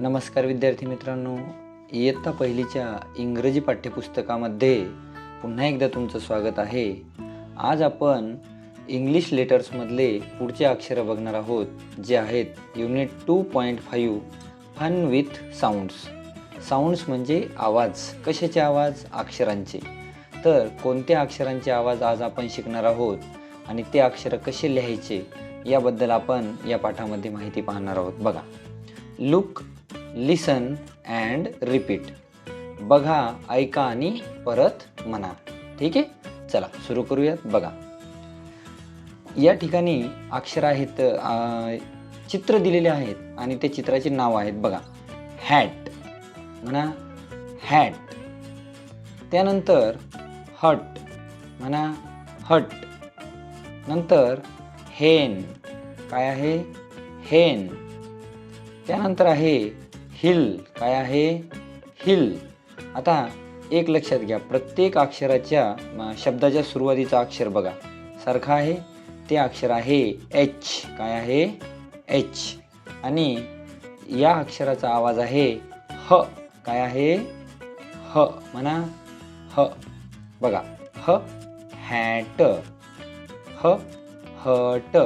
नमस्कार विद्यार्थी मित्रांनो. इयत्ता पहिलीच्या इंग्रजी पाठ्यपुस्तकामध्ये पुन्हा एकदा तुमचं स्वागत आहे. आज आपण इंग्लिश लेटर्समधले पुढचे अक्षरं बघणार आहोत जे आहेत unit two point five fun with sounds sounds म्हणजे आवाज. कशाचे आवाज? अक्षरांचे. तर कोणत्या अक्षरांचे आवाज आज आपण शिकणार आहोत आणि ते अक्षरं कसे लिहायचे याबद्दल आपण या पाठामध्ये माहिती पाहणार आहोत. बघा. लुक लिसन अँड रिपीट बघा ऐका आणि परत म्हणा. ठीक आहे? चला सुरू करूयात. बघा. या ठिकाणी अक्षर आहेत चित्र दिलेले आहेत आणि ते चित्राची नाव आहेत. बघा. हॅट म्हणा हॅट त्यानंतर हट म्हणा हट नंतर हेन काय आहे? हेन त्यानंतर आहे हिल. काय आहे? हिल. आता एक लक्षात घ्या. प्रत्येक अक्षराच्या शब्दाच्या सुरुवातीचा अक्षर बघा. सारखा आहे? ते अक्षर आहे एच काय आहे? एच आणि या अक्षराचा आवाज आहे ह काय आहे? ह म्हणा. ह बघा. ह हॅट ह हट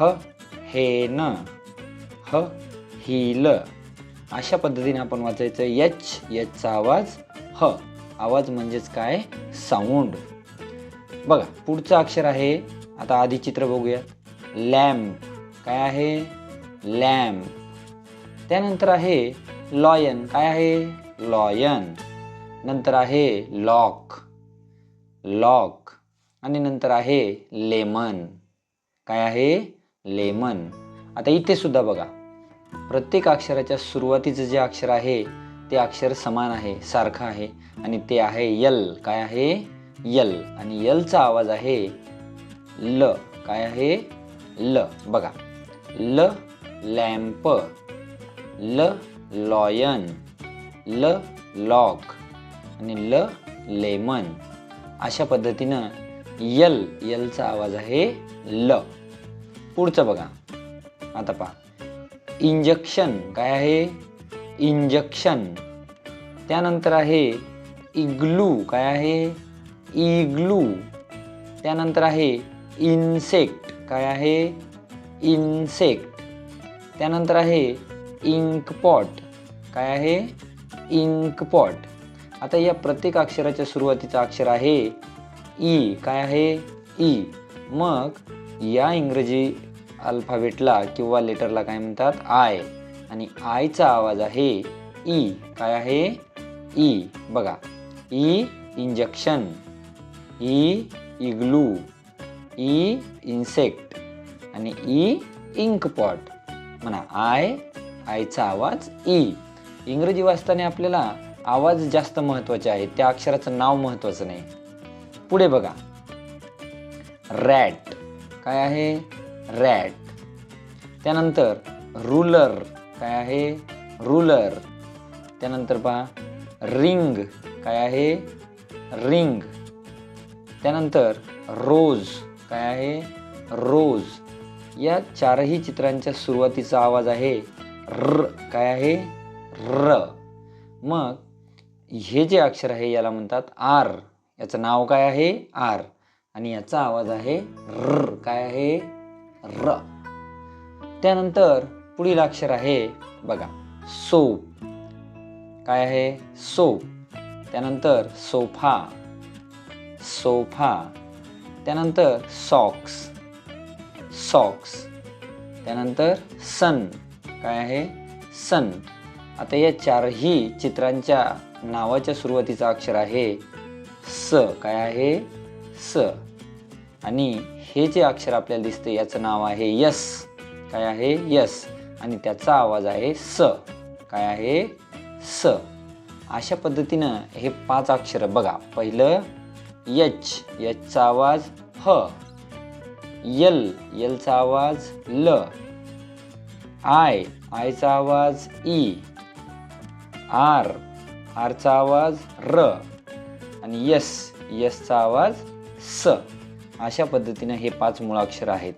ह हेन ह हिल अशा पद्धतीने आपण वाचायचं. यच यचचा आवाज ह. आवाज म्हणजेच काय? साऊंड बघा पुढचं अक्षर आहे. आता आधी चित्र बघूयात लॅम्प काय आहे? लॅम्प त्यानंतर आहे लॉयन. काय आहे? लॉयन. नंतर आहे लॉक. लॉक. आणि नंतर आहे लेमन. काय आहे? लेमन. आता इथे सुद्धा बघा. प्रत्येक अक्षराच्या सुरुवातीचं जे अक्षर आहे ते अक्षर समान आहे सारखं आहे. आणि ते आहे यल. काय आहे? यल. आणि यलचा आवाज आहे ल. काय आहे? ल. बघा. ल लॅम्प. ल लॉयन. ल लॉक. आणि ल लेमन. अशा पद्धतीनं यल यलचा आवाज आहे ल. पुढचं बघा. आता पहा. इंजेक्शन. काय आहे? इंजेक्शन. त्यानंतर आहे इग्लू. काय आहे? इग्लू. त्यानंतर आहे इन्सेक्ट. काय आहे? इन्सेक्ट. त्यानंतर आहे इंकपॉट. काय आहे? इंकपॉट. आता या प्रत्येक अक्षराच्या सुरुवातीचा अक्षर आहे ई. काय आहे? ई. मग या इंग्रजी अल्फाबेटला किंवा लेटरला काय म्हणतात? आय. आणि आयचा आवाज आहे ई. काय आहे? ई. बघा. E injection. E igloo. E insect. आणि ई इंकपॉट. म्हणा आय आयचा आवाज ई. इंग्रजी वाचताना आपल्याला आवाज जास्त महत्त्वाचे आहे त्या अक्षराचं नाव महत्त्वाचं नाही. पुढे बघा. रॅट. काय आहे? रॅट. त्यानंतर रुलर काय आहे? रुलर. त्यानंतर पहा रिंग काय आहे? रिंग. त्यानंतर रोज काय आहे? रोज. या चारही चित्रांच्या सुरुवातीचा आवाज आहे र काय आहे? र. मग हे जे अक्षर आहे याला म्हणतात आर. याचं नाव काय आहे? आर. आणि याचा आवाज आहे र काय आहे? र. त्यानंतर पुढील अक्षर आहे बघा सो. काय आहे? सो. त्यानंतर सोफा. सोफा. त्यानंतर सॉक्स सॉक्स त्यानंतर सन काय आहे? सन आता या चारही चित्रांच्या नावाच्या सुरुवातीचा अक्षर आहे स. काय आहे? स. आणि हे जे अक्षर आपल्याला दिसते याचं नाव आहे यस. काय आहे? यस. आणि त्याचा आवाज आहे स. काय आहे? स. अशा पद्धतीनं हे पाच अक्षर बघा. पहिलं यच. यचचा आवाज ह. यल. यलचा आवाज ल. आय. आयचा आवाज ई. आर. आरचा आवाज र. आणि यस. यसचा आवाज स. अशा पद्धतीनं हे पाच मुळाक्षर आहेत.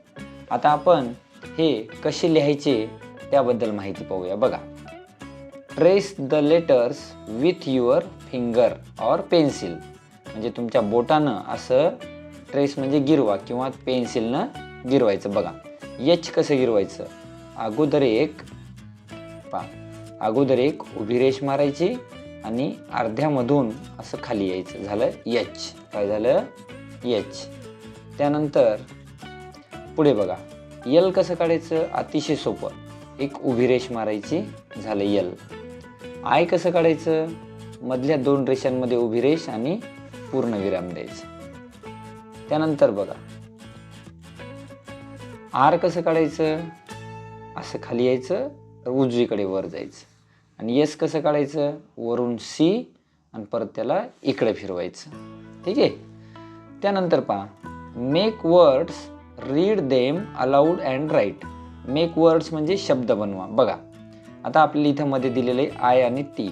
आता आपण हे कसे लिहायचे त्याबद्दल माहिती पाहूया. बघा. Trace the letters with your finger or pencil म्हणजे तुमच्या बोटानं असं ट्रेस म्हणजे गिरवा किंवा पेन्सिलनं गिरवायचं. बघा. यच कसं गिरवायचं? अगोदर एक पा अगोदर एक उभी रेष मारायची आणि अर्ध्यामधून असं खाली यायचं. झालं यच काय झालं? यच त्यानंतर पुढे बघा. यल कसं काढायचं? अतिशय सोपं. एक उभी रेष मारायची झालं यल. आय कसं काढायचं? मधल्या दोन रेषांमध्ये उभी रेष आणि पूर्ण विराम द्यायचं. त्यानंतर बघा. आर कसं काढायचं? असं खाली यायचं उजवीकडे वर जायचं. आणि यस कसं काढायचं? वरून सी आणि परत त्याला इकडे फिरवायचं. ठीक आहे? त्यानंतर पहा. Make words read them aloud and write make words म्हणजे शब्द बनवा. बघा आता आपल्याला इथं मध्ये दिलेले आय आणि ती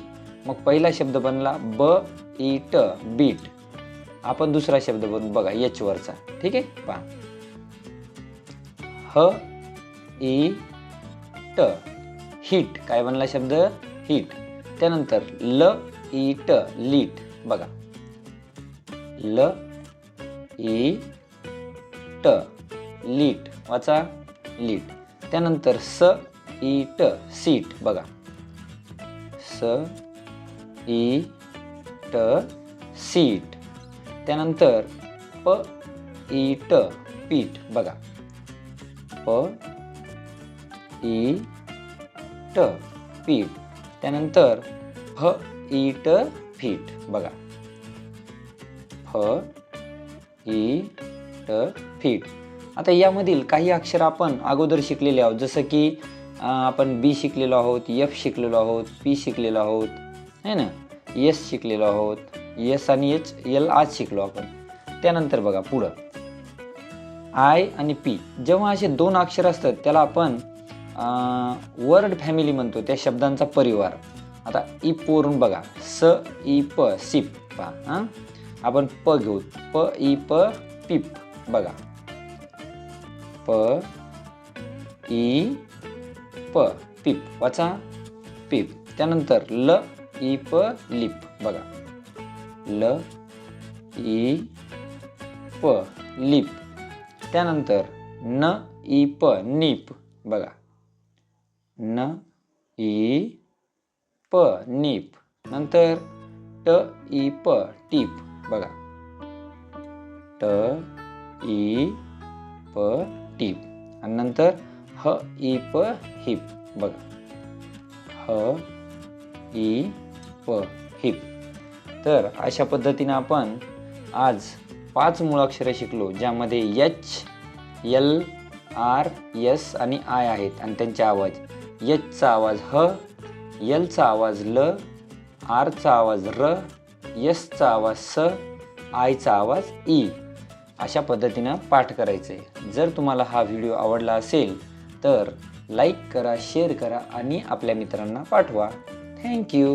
मग पहिला शब्द बनला ब ई ट बीट. आपण दुसरा शब्द बनवू. बघा एच वरचा. ठीक आहे? पहा. ह ई ट. हिट काय बनला शब्द? हिट त्यानंतर ल ई ट लीट. बघा. ल ई ट लीट वाचा लीट. त्यानंतर स ई ट सीट बघा. स ई ट सीट. त्यानंतर प ई ट पीठ बघा. प ई ट पीठ. त्यानंतर फ ई ट फीट बघा. फ ई मीटर फीट आता यामधील काही अक्षर आपण अगोदर शिकलेले आहोत. जसं की आपण बी शिकलेलो आहोत एफ शिकलेलो आहोत पी शिकलेलो आहोत है ना? एस शिकलेलो आहोत एस आणि एच एल आज शिकलो आपण. त्यानंतर बघा पुढं. आय आणि पी जेव्हा असे दोन अक्षर असतात त्याला आपण वर्ड फॅमिली म्हणतो त्या शब्दांचा परिवार. आता इप वरून बघा. स e, ई प सिप पा हां? आपण प घेऊ. प ई प पिप बघा. प ई प पिप. वाचा. पिप. त्यानंतर ल ई प लिप. बघा. ल ई प लिप. त्यानंतर न ई प नीप. बघा. न ई प नीप. नंतर ट ई प टीप. बघा. ट ई प टीप आणि नंतर ह ई प हिप. बघा. ह ई प हिप. तर अशा पद्धतीनं आपण आज पाच मूळाक्षरे शिकलो ज्यामध्ये यच एल आर यस आणि आय आहेत आणि त्यांचे आवाज. यचचा आवाज ह यलचा आवाज ल आरचा आवाज र यसचा आवाज स आयचा आवाज ई. अशा पद्धतीनं पाठ करायचे जर तुम्हाला हा व्हिडिओ आवडला असेल तर लाईक करा शेअर करा आणि आपल्या मित्रांना पाठवा. थँक्यू